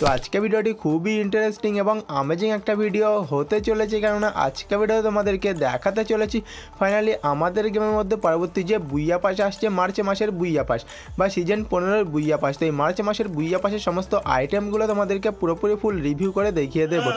তো আজকে ভিডিওটি খুবই ইন্টারেস্টিং এবং আমেজিং একটা ভিডিও হতে চলেছে কেননা আজকে ভিডিও তোমাদেরকে দেখাতে চলেছি ফাইনালি আমাদের গেমের মধ্যে পরবর্তী যে বুইয়া পাস আসছে মার্চ মাসের বুইয়া পাস বা সিজন পনেরোর বুইয়া পাস তো এই মার্চ মাসের বুইয়া পাসের সমস্ত আইটেমগুলো তোমাদেরকে পুরোপুরি ফুল রিভিউ করে দেখিয়ে দেবো।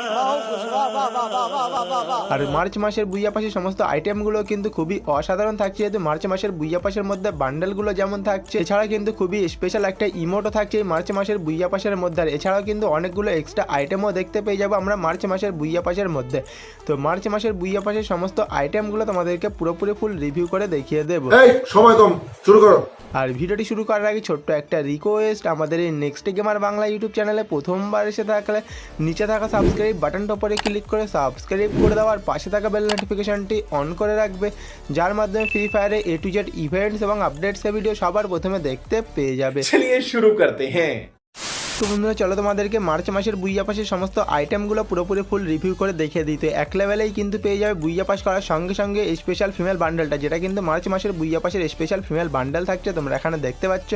আর মার্চ মাসের বুইয়া পাশের সমস্ত আইটেমগুলো কিন্তু খুবই অসাধারণ থাকছে। যেহেতু মার্চ মাসের বুইয়া পাশের মধ্যে বান্ডেলগুলো যেমন থাকছে, এছাড়া কিন্তু খুবই স্পেশাল একটা ইমোটও থাকছে এই মার্চ মাসের বুইয়া পাশের মধ্যে। আর এছাড়াও কিন্তু অনেকগুলো এক্সট্রা আইটেমও দেখতে পেয়ে যাব আমরা মার্চ মাসের বুইয়া পাশের মধ্যে। তো মার্চ মাসের বুইয়া পাশের সমস্ত আইটেমগুলো তোমাদেরকে পুরোপুরি ফুল রিভিউ করে দেখিয়ে দেবো। সময় কম শুরু করো। আর ভিডিওটি শুরু করার আগে ছোট্ট একটা রিকোয়েস্ট আমাদের এই নেক্সট গেমার বাংলা ইউটিউব চ্যানেলে প্রথমবার এসে থাকলে নিচে থাকা সাবস্ক্রাইব বাটনটা উপরে ক্লিক করে সাবস্ক্রাইব করে দেওয়ার পাশে থাকা বেল নোটিফিকেশানটি অন করে রাখবে যার মাধ্যমে ফ্রি ফায়ারে এ টু জেড ইভেন্টস এবং আপডেটসের ভিডিও সবার প্রথমে দেখতে পেয়ে যাবে। শুরু করতে হ্যাঁ। তো বন্ধুরা চলো তোমাদেরকে মার্চ মাসের বুইয়া পাসের সমস্ত আইটেমগুলো পুরোপুরি ফুল রিভিউ করে দেখিয়ে দিই। তো এক লেভেলেই কিন্তু পেয়ে যাবে বুইয়া পাস করার সঙ্গে সঙ্গে স্পেশাল ফিমেল বান্ডেলটা যেটা কিন্তু মার্চ মাসের বুইয়া পাসের স্পেশাল ফিমেল বান্ডেল থাকছে, তোমরা এখানে দেখতে পাচ্ছ।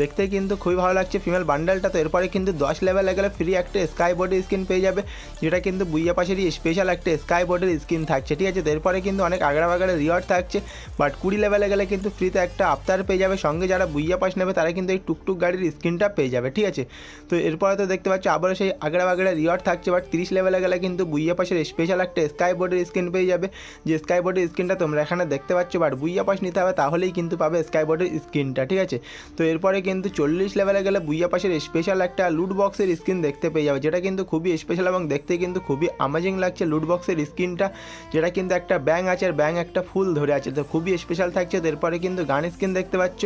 দেখতে কিন্তু খুবই ভালো লাগছে ফিমেল বান্ডেলটা তো এরপরে কিন্তু দশ লেভেলে গেলে ফ্রি একটা স্কাই বডির স্কিন পেয়ে যাবে, যেটা কিন্তু বুইয়া পাশেরই স্পেশাল একটা স্কাই বডির স্কিন থাকছে, ঠিক আছে? তো এরপরে কিন্তু অনেক আগড়া বাগড়া রিওয়ার্ড থাকছে বাট কুড়ি লেভেলে গেলে কিন্তু ফ্রিতে একটা আফতার পেয়ে যাবে। সঙ্গে যারা বুইয়া পাস নেবে, তারা কিন্তু এই টুকটুক গাড়ির স্কিনটা পেয়ে যাবে, ঠিক আছে? তো এরপরে তো দেখতে পাচ্ছ, আবারও সেই আগড়া বাগড়া রিওয়ার্ড থাকছে বাট তিরিশ লেভেলে গেলে কিন্তু বুইয়া পাশের স্পেশাল একটা স্কাই বোর্ডের স্কিন পেয়ে যাবে। যে স্কাই বোর্ডের স্কিনটা তোমরা এখানে দেখতে পাচ্ছ বাট বুইয়া পাস নিতে হবে, তাহলেই কিন্তু পাবে স্কাই বোর্ডের স্কিনটা ঠিক আছে? তো এরপরে কিন্তু চল্লিশ লেভেলে গেলে বুইয়া পাশের স্পেশাল একটা লুট বক্সের স্কিন দেখতে পেয়ে যাবে, যেটা কিন্তু খুবই স্পেশাল এবং দেখতে কিন্তু খুবই অ্যামেজিং লাগছে লুট বক্সের স্ক্রিনটা যেটা কিন্তু একটা ব্যাং আছে আর ব্যাং একটা ফুল ধরে আছে, তো খুবই স্পেশাল থাকছে। এরপরে কিন্তু গান স্ক্রিন দেখতে পাচ্ছ,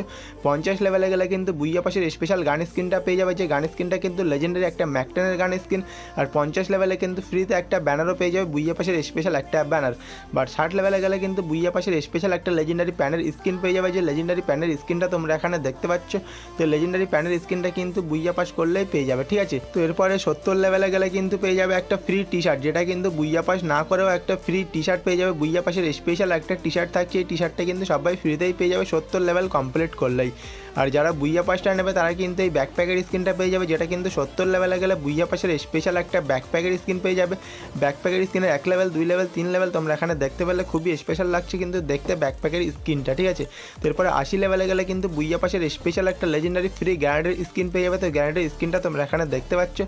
পঞ্চাশ লেভেলে গেলে কিন্তু বুইয়া পাশের স্পেশাল গান স্ক্রিনটা পেয়ে যাবে, যে গান স্কিনটা কিন্তু লেজেন্ডারি একটা ম্যাকটেনের গান স্কিন আর পঞ্চাশ লেভেলে কিন্তু ফ্রিতে একটা ব্যানারও পেয়ে যাবে বুইয়া পাশের স্পেশাল একটা ব্যানার বাট ষাট লেভেলে গেলে কিন্তু বুইয়া পাশের স্পেশাল একটা লেজেন্ডারি প্যানের স্কিন পেয়ে যাবে। যে লেজেন্ডারি প্যানের স্কিনটা তোমরা এখানে দেখতে পাচ্ছ, তো লেজেন্ডারি প্যানের স্কিনটা কিন্তু বুইয়া পাস করলেই পেয়ে যাবে, ঠিক আছে? তো এরপরে সত্তর লেভেলে গেলে কিন্তু পেয়ে যাবে একটা ফ্রি টি শার্ট যেটা কিন্তু বুইয়া পাস না করেও একটা ফ্রি টি শার্ট পেয়ে যাবে। বুইয়া পাশের স্পেশাল একটা টি শার্ট থাকছে, এই টি শার্টটা কিন্তু সবাই ফ্রিতেই পেয়ে যাবে সত্তর লেভেল কমপ্লিট করলেই। আর যারা বুইয়া পাসটা নেবে তারা কিন্তু এই ব্যাকপ্যাকের স্কিনটা পেয়ে যাবে যেটা কিন্তু সত্তর লেভেলে গেলে বুইয়া পাশের স্পেশাল একটা ব্যাকপ্যাকের স্কিন পেয়ে যাবে। ব্যাকপ্যাকের স্কিনের এক লেভেল দুই লেভেল তিন লেভেল তোমরা এখানে দেখতে পেলে খুবই স্পেশাল লাগছে কিন্তু দেখতে ব্যাকপ্যাকের স্কিনটা ঠিক আছে? তো এরপরে আশি লেভেলে গেলে কিন্তু বুইয়া পাশের স্পেশাল একটা লেজেন্ডারি ফ্রি গ্যারান্টের স্কিন পেয়ে যাবে। তো গ্যারান্টের স্কিনটা তোমরা এখানে দেখতে পাচ্ছ।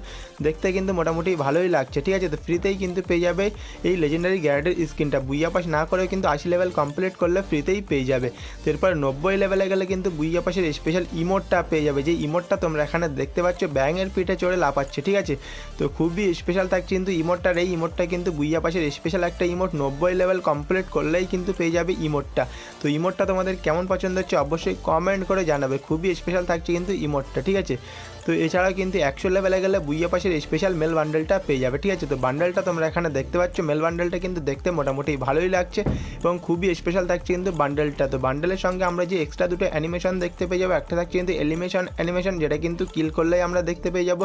দেখতে কিন্তু মোটামুটি ভালোই লাগছে, ঠিক আছে? তো ফ্রিতেই কিন্তু পেয়ে যাবে এই লেজেন্ডারি গ্যারান্টের স্কিনটা বুইয়া পাস না করেও কিন্তু আশি লেভেল কমপ্লিট করলে ফ্রিতেই পেয়ে যাবে। তো এরপর নব্বই লেভেলে গেলে কিন্তু বুইয়া পাশের স্পেশাল ইমোটটা পেয়ে যাবে। যে ইমোটটা তোমরা এখানে দেখতে পাচ্ছ ব্যাঙের পিঠে চড়ে লাফাচ্ছে, ঠিক আছে? তো খুবই স্পেশাল থাকছে কিন্তু ইমোটটার, এই ইমোটটা কিন্তু বুইয়া পাশের স্পেশাল একটা ইমোট, নব্বই লেভেল কমপ্লিট করলেই কিন্তু পেয়ে যাবে ইমোটটা। তো ইমোটটা তোমাদের কেমন পছন্দ হচ্ছে অবশ্যই কমেন্ট করে জানাবে, খুবই স্পেশাল থাকছে কিন্তু ইমোটটা, ঠিক আছে? তো এছাড়াও কিন্তু একশো লেভেলে গেলে বুইয়া পাশের স্পেশাল মেল বান্ডেলটা পেয়ে যাবে, ঠিক আছে? তো বান্ডেলটা তোমরা এখানে দেখতে পাচ্ছ মেল বান্ডেলটা কিন্তু দেখতে মোটামুটি ভালোই লাগছে এবং খুবই স্পেশাল থাকছে কিন্তু বান্ডেলটা তো বান্ডেলের সঙ্গে আমরা যে এক্সট্রা দুটো অ্যানিমেশন দেখতে পেয়ে যাব, একটা থাকছে কিন্তু এলিমেশন অ্যানিমেশন যেটা কিন্তু কিল করলেই আমরা দেখতে পেয়ে যাব।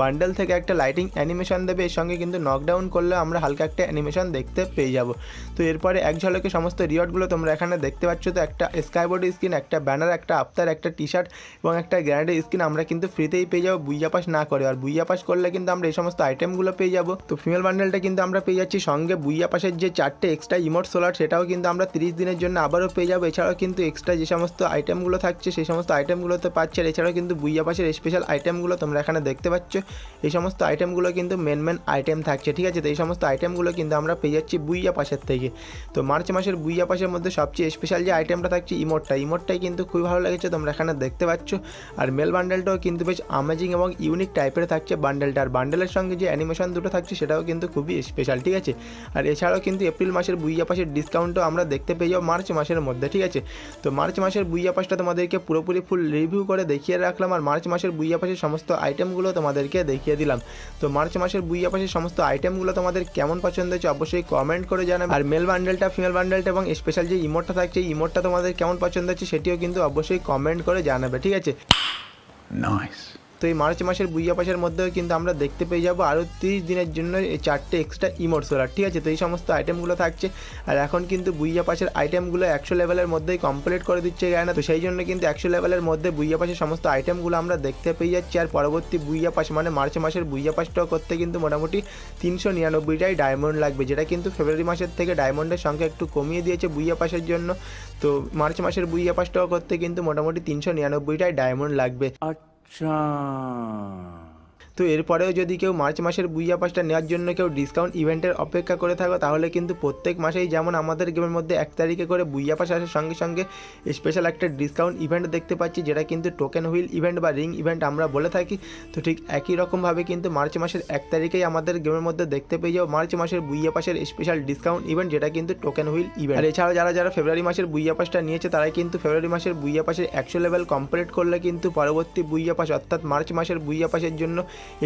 বান্ডেল থেকে একটা লাইটিং অ্যানিমেশন দেবে, এর সঙ্গে কিন্তু নকডাউন করলে আমরা হালকা একটা অ্যানিমেশন দেখতে পেয়ে যাব। তো এরপরে এক ঝলকে সমস্ত রিওয়ার্ডগুলো তোমরা এখানে দেখতে পাচ্ছ। তো একটা স্কাইবোর্ড স্কিন একটা ব্যানার একটা আফতার একটা টি শার্ট এবং একটা গ্যারান্টি স্কিন আমরা কিন্তু ফ্রিতেই পেয়ে যাব বুইয়া পাস না করে। আর বুইয়া পাস করলে কিন্তু আমরা এই সমস্ত আইটেমগুলো পেয়ে যাব। তো ফিমেল বান্ডেলটা কিন্তু আমরা পেয়ে যাচ্ছি। সঙ্গে বুইয়া পাসের যে চারটে এক্সট্রা ইমোট সোলার সেটাও কিন্তু আমরা তিরিশ দিনের জন্য আবারও পেয়ে যাব। এছাড়াও কিন্তু এক্সট্রা যে সমস্ত আইটেমগুলো থাকছে, সেই সমস্ত আইটেমগুলোতে পাচ্ছে। আর এছাড়াও কিন্তু বুইয়া পাসের স্পেশাল আইটেমগুলো তোমরা এখানে দেখতে পাচ্ছ। এই সমস্ত আইটেমগুলো কিন্তু মেন মেন আইটেম থাকছে, ঠিক আছে? তো এই সমস্ত আইটেমগুলো কিন্তু আমরা পেয়ে যাচ্ছি বুইয়া পাশের থেকে। তো মার্চ মাসের বুইয়া পাশের মধ্যে সবচেয়ে স্পেশাল যে আইটেমটা থাকছে ইমোটটা। ইমোটটাই কিন্তু খুবই ভালো লেগেছে, তোমরা এখানে দেখতে পাচ্ছ। আর মেল বান্ডেলটাও কিন্তু বেশ আমেজিং এবং ইউনিক টাইপের থাকছে বান্ডেলটা আর বান্ডেলের সঙ্গে যে অ্যানিমেশন দুটো থাকছে, সেটাও কিন্তু খুবই স্পেশাল ঠিক আছে? আর এছাড়াও কিন্তু এপ্রিল মাসের বুইয়া পাশের ডিসকাউন্টও আমরা দেখতে পেয়ে যাব মার্চ মাসের মধ্যে, ঠিক আছে? তো মার্চ মাসের বুইয়া পাসটা তোমাদেরকে পুরোপুরি ফুল রিভিউ করে দেখিয়ে রাখলাম। আর মার্চ মাসের বুইয়া পাশের সমস্ত সমস্ত আইটেমগুলো তোমাদেরকে দেখিয়ে দিলাম। তো মার্চ মাসের বুইয়া পাশের সমস্ত আইটেমগুলো তোমাদের কেমন পছন্দ হয়েছে অবশ্যই কমেন্ট করে জানাবে। আর মেল বান্ডেলটা ফিমেল বান্ডেলটা এবং স্পেশাল যে ইমোটটা থাকছে ইমোটটা তোমাদের কেমন পছন্দ হচ্ছে সেটিও কিন্তু অবশ্যই কমেন্ট করে জানাবে, ঠিক আছে? নাইস তো এই মার্চ মাসের বুইয়া পাসের মধ্যেও কিন্তু আমরা দেখতে পেয়ে যাব আরও তিরিশ দিনের জন্য এই চারটে এক্সট্রা ইমোট সোলার ঠিক আছে? তো এই সমস্ত আইটেমগুলো থাকছে। আর এখন কিন্তু বুইয়া পাসের আইটেমগুলো একশো লেভেলের মধ্যেই কমপ্লিট করে দিচ্ছে না তো সেই জন্য কিন্তু একশো লেভেলের মধ্যে বুইয়া পাসের সমস্ত আইটেমগুলো আমরা দেখতে পেয়ে যাচ্ছি। আর পরবর্তী বুইয়া পাস মানে মার্চ মাসের বুইয়া পাসটাও করতে কিন্তু মোটামুটি তিনশো নিরানব্বইটাই ডায়মন্ড লাগবে, যেটা কিন্তু ফেব্রুয়ারি মাসের থেকে ডায়মন্ডের সংখ্যা একটু কমিয়ে দিয়েছে বুইয়া পাসের জন্য। তো মার্চ মাসের বুইয়া পাসটাও করতে কিন্তু মোটামুটি তিনশো নিরানব্বইটাই ডায়মন্ড লাগবে। 上。তো এরপরেও যদি কেউ মার্চ মাসের বুইয়া পাসটা নেওয়ার জন্য কেউ ডিসকাউন্ট ইভেন্টের অপেক্ষা করে থাকো, তাহলে কিন্তু প্রত্যেক মাসেই যেমন আমাদের গেমের মধ্যে এক তারিখে করে বুইয়া পাস আসার সঙ্গে সঙ্গে স্পেশাল একটা ডিসকাউন্ট ইভেন্ট দেখতে পাচ্ছি, যেটা কিন্তু টোকেন হুইল ইভেন্ট বা রিং ইভেন্ট আমরা বলে থাকি। তো ঠিক একই রকমভাবে কিন্তু মার্চ মাসের এক তারিখেই আমাদের গেমের মধ্যে দেখতে পেয়ে যাও মার্চ মাসের বুইয়া পাসের স্পেশাল ডিসকাউন্ট ইভেন্ট যেটা কিন্তু টোকেন হুইল ইভেন্ট আর এছাড়াও যারা যারা ফেব্রুয়ারি মাসের বুইয়া পাসটা নিয়েছে, তারাই কিন্তু ফেব্রুয়ারি মাসের বুইয়া পাসের একশো লেভেল কমপ্লিট করলে কিন্তু পরবর্তী বুইয়া পাস অর্থাৎ মার্চ মাসের বুইয়া পাসের জন্য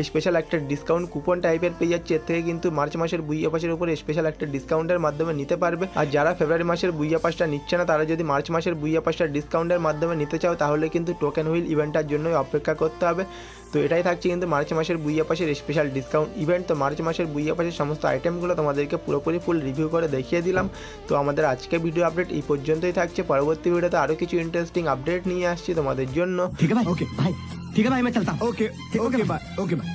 স্পেশাল একটা ডিসকাউন্ট কুপন টাইপের পেয়ে যাচ্ছে। এর থেকে কিন্তু মার্চ মাসের বুইয়া পাসের উপরে স্পেশাল একটা ডিসকাউন্টের মাধ্যমে নিতে পারবে। আর যারা ফেব্রুয়ারি মাসের বুইয়া পাসটা নিচ্ছে না, তারা যদি মার্চ মাসের বুইয়া পাসটা ডিসকাউন্টের মাধ্যমে নিতে চাও, তাহলে কিন্তু টোকেন হুইল ইভেন্টটার জন্যই অপেক্ষা করতে হবে। তো এটাই থাকছে কিন্তু মার্চ মাসের বুইয়া পাশের স্পেশাল ডিসকাউন্ট ইভেন্ট তো মার্চ মাসের বুইয়া পাশের সমস্ত আইটেমগুলো তোমাদেরকে পুরোপুরি ফুল রিভিউ করে দেখিয়ে দিলাম। তো আমাদের আজকে ভিডিও আপডেট এই পর্যন্তই থাকছে। পরবর্তী ভিডিওতে আরও কিছু ইন্টারেস্টিং আপডেট নিয়ে আসছি তোমাদের জন্য। ঠিক আছে ওকে ভাই ठीक है भाई मैं चलता हूँ okay okay bye okay bye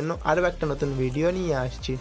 জন্য আরও একটা নতুন ভিডিও নিয়ে আসছি।